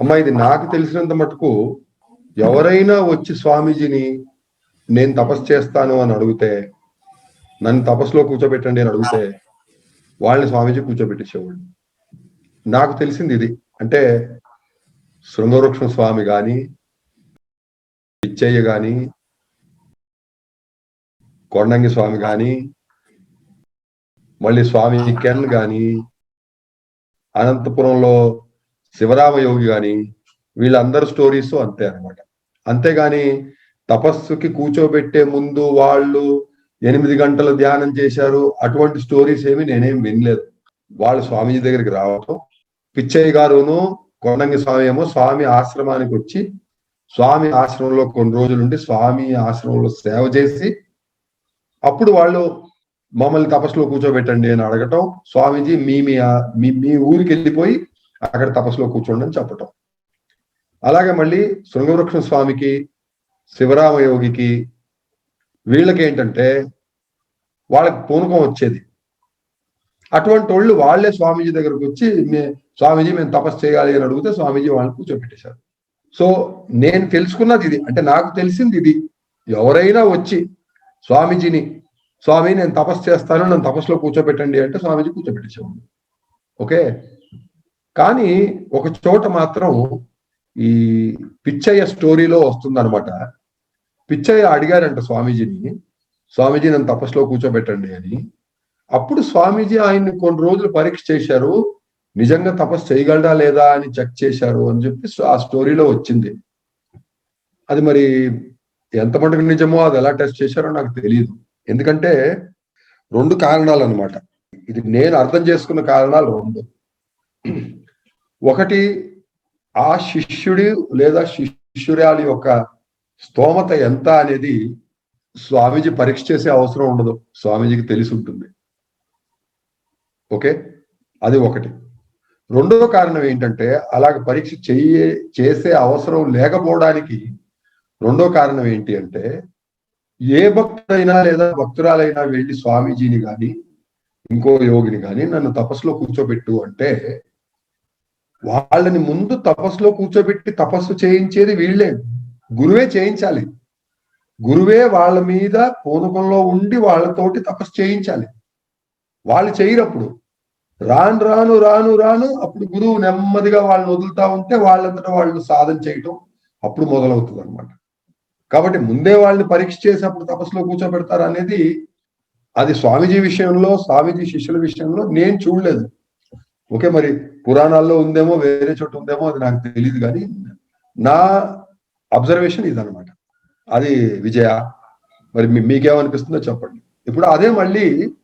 అమ్మా ఇది నాకు తెలిసినంత మటుకు ఎవరైనా వచ్చి స్వామీజీని నేను తపస్సు చేస్తాను అని అడిగితే నన్ను తపస్సులో కూర్చోబెట్టండి అని అడిగితే వాళ్ళని స్వామీజీ కూర్చోబెట్టేసేవాళ్ళు. నాకు తెలిసింది ఇది. అంటే శృంగవృక్షం స్వామి కానీ పిచ్చయ్య కానీ కొండంగి స్వామి కానీ మళ్ళీ స్వామి కెన్ కానీ అనంతపురంలో శివరామ యోగి కానీ వీళ్ళందరి స్టోరీస్ అంతే అన్నమాట. అంతేగాని తపస్సుకి కూర్చోబెట్టే ముందు వాళ్ళు ఎనిమిది గంటలు ధ్యానం చేశారు అటువంటి స్టోరీస్ ఏమి నేనేం వినలేదు. వాళ్ళు స్వామీజీ దగ్గరికి రావటం పిచ్చయ్య గారును కొండంగి స్వామి ఏమో స్వామి ఆశ్రమానికి వచ్చి స్వామి ఆశ్రమంలో కొన్ని రోజులుండి స్వామి ఆశ్రమంలో సేవ చేసి అప్పుడు వాళ్ళు మమ్మల్ని తపస్సులో కూర్చోబెట్టండి అని అడగటం స్వామీజీ మీ మీ మీ ఊరికి వెళ్ళిపోయి అక్కడ తపస్సులో కూర్చోండి అని చెప్పటం. అలాగే మళ్ళీ శృంగవృక్షం స్వామికి శివరామ యోగికి వీళ్ళకి ఏంటంటే వాళ్ళకి పూనకం వచ్చేది. అటువంటి వాళ్ళు వాళ్ళే స్వామీజీ దగ్గరకు వచ్చి మే- స్వామీజీ మేము తపస్సు చేయాలి అని అడిగితే స్వామీజీ వాళ్ళని కూర్చోబెట్టేశారు సో నేను తెలుసుకున్నది ఇది. అంటే నాకు తెలిసింది ఇది. ఎవరైనా వచ్చి స్వామీజీని స్వామి నేను తపస్సు చేస్తాను నన్ను తపస్సులో కూర్చోబెట్టండి అంటే స్వామీజీ కూర్చోబెట్టేసేవాడు ఓకే? కానీ ఒక చోట మాత్రం ఈ పిచ్చయ్య స్టోరీలో వస్తుందన్నమాట. పిచ్చయ్య అడిగారంట స్వామీజీని స్వామీజీ నన్ను తపస్సులో కూర్చోబెట్టండి అని. అప్పుడు స్వామీజీ ఆయన్ని కొన్ని రోజులు పరీక్ష చేశారు. నిజంగా తపస్సు చేయగలడా లేదా అని చెక్ చేశారు అని చెప్పి ఆ స్టోరీలో వచ్చింది. అది మరి ఎంత మటుకు నిజమో అది ఎలా టెస్ట్ చేశారో నాకు తెలియదు ఎందుకంటే రెండు కారణాలు అనమాట ఇది నేను అర్థం చేసుకున్న కారణాలు రెండు. ఒకటి ఆ శిష్యుడి లేదా శిష్యురాలి యొక్క స్తోమత ఎంత అనేది స్వామీజీ పరీక్ష చేసే అవసరం ఉండదు. స్వామీజీకి తెలిసి ఉంటుంది ఓకే? అది ఒకటి. రెండవ కారణం ఏంటంటే అలాగ పరీక్ష చేయ చేసే అవసరం లేకపోవడానికి రెండో కారణం ఏంటి అంటే ఏ భక్తుడైనా లేదా భక్తురాలైనా వెళ్ళి స్వామీజీని కానీ ఇంకో యోగిని కానీ నన్ను తపస్సులో కూర్చోబెట్టు అంటే వాళ్ళని ముందు తపస్సులో కూర్చోబెట్టి తపస్సు చేయించేది వీళ్ళే. గురువే చేయించాలి. గురువే వాళ్ళ మీద పూనకంలో ఉండి వాళ్ళతోటి తపస్సు చేయించాలి. వాళ్ళు చేయరప్పుడు. రాను రాను రాను రాను అప్పుడు గురువు నెమ్మదిగా వాళ్ళని వదులుతా ఉంటే వాళ్ళంతటా వాళ్ళు సాధన చేయటం అప్పుడు మొదలవుతుంది అనమాట కాబట్టి ముందే వాళ్ళని పరీక్ష చేసి అప్పుడు తపస్సులో కూర్చోబెడతారు అనేది అది స్వామీజీ విషయంలో స్వామీజీ శిష్యుల విషయంలో నేను చూడలేదు. ఓకే మరి పురాణాల్లో ఉందేమో వేరే చోట ఉందేమో అది నాకు తెలియదు కానీ నా అబ్జర్వేషన్ ఇదనమాట అది విజయ మరి మీకేమనిపిస్తుందో చెప్పండి. ఇప్పుడు అదే మళ్ళీ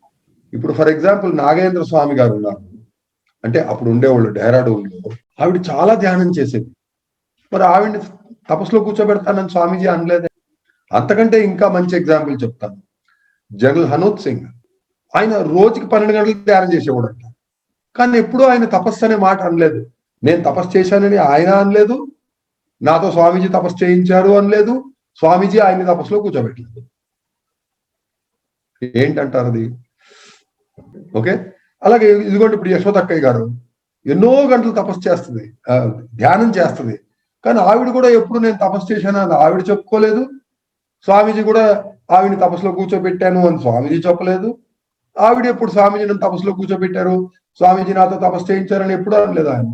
ఇప్పుడు ఫర్ ఎగ్జాంపుల్ నాగేంద్ర స్వామి గారు ఉన్నారు. అంటే అప్పుడు ఉండేవాళ్ళు డెహ్రాడూన్లో. ఆవిడ చాలా ధ్యానం చేసేది. మరి ఆవిడ తపస్సులో కూర్చోబెడతానని స్వామీజీ అనలేదే. అంతకంటే ఇంకా మంచి ఎగ్జాంపుల్ చెప్తాను. జనరల్ హనోత్ సింగ్. ఆయన రోజుకి పన్నెండు గంటలు ధ్యానం చేసేవాడు అంట కానీ ఎప్పుడూ ఆయన తపస్సు అనే మాట అనలేదు. నేను తపస్సు చేశానని ఆయన అనలేదు. నాతో స్వామీజీ తపస్సు చేయించారు అనలేదు. స్వామీజీ ఆయన్ని తపస్సులో కూర్చోబెట్టలేదు ఏంటంటారు అది? ఓకే? అలాగే ఇదిగోండి ఇప్పుడు యశోదక్కయ్య గారు. ఎన్నో గంటలు తపస్సు చేస్తుంది. ధ్యానం చేస్తుంది. కానీ ఆవిడ కూడా ఎప్పుడు నేను తపస్సు చేశాను అని ఆవిడ చెప్పుకోలేదు. స్వామీజీ కూడా ఆవిడని తపస్సులో కూర్చోబెట్టాను అని స్వామీజీ చెప్పలేదు. ఆవిడ ఎప్పుడు స్వామీజీని తపస్సులో కూర్చోబెట్టారు? స్వామీజీ నాతో తపస్చేయించారని ఎప్పుడు అనలేదు ఆయన.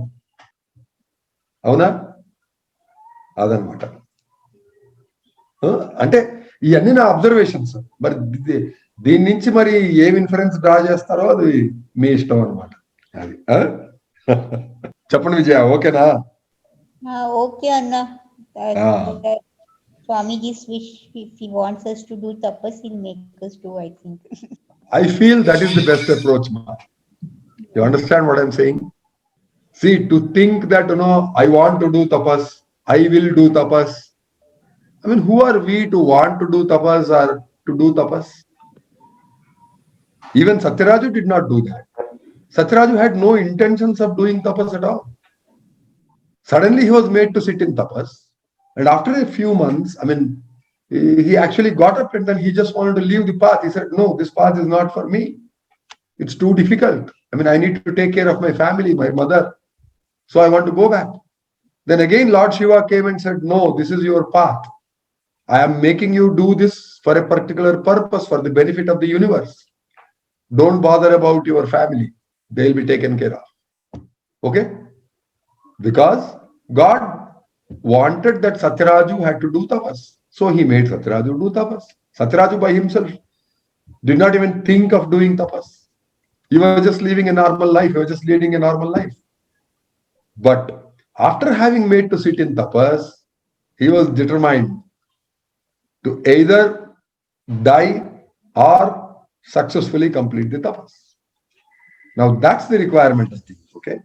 అవునా? అదనమాట. అంటే ఇవన్నీ నా అబ్జర్వేషన్స్ మరి దీని నుంచి మరి ఏం ఇన్ఫరెన్స్ డ్రా చేస్తారో అది మీ ఇష్టం అనమాట. అది చెప్పండి విజయ ఓకేనా? ఓకే అన్నా. Swamiji I feel that is the best approach మా You understand what I'm saying? See, to think that, you know, I want to do tapas, I will do tapas. I mean, who are we to want to do tapas or to do tapas? Even Satyaraju did not do that. Satyaraju had no intentions of doing tapas at all. Suddenly he was made to sit in tapas. And after a few months, I mean, he he actually got up and then he just wanted to leave the path. He said, No, this path is not for me. It's too difficult. I mean, I need to take care of my family, my mother. So I want to go back. Then again, Lord Shiva came and said, No, this is your path. I am making you do this for a particular purpose, for the benefit of the universe. Don't bother about your family, they'll be taken care of. Okay? Because God wanted that Satyaraju had to do tapas. So he made Satyaraju do tapas. Satyaraju by himself did not even think of doing tapas. He were just living a normal life, You were just leading a normal life. But after having made to sit in tapas, he was determined to either die or successfully complete the tapas. Now that's the requirement of things, okay?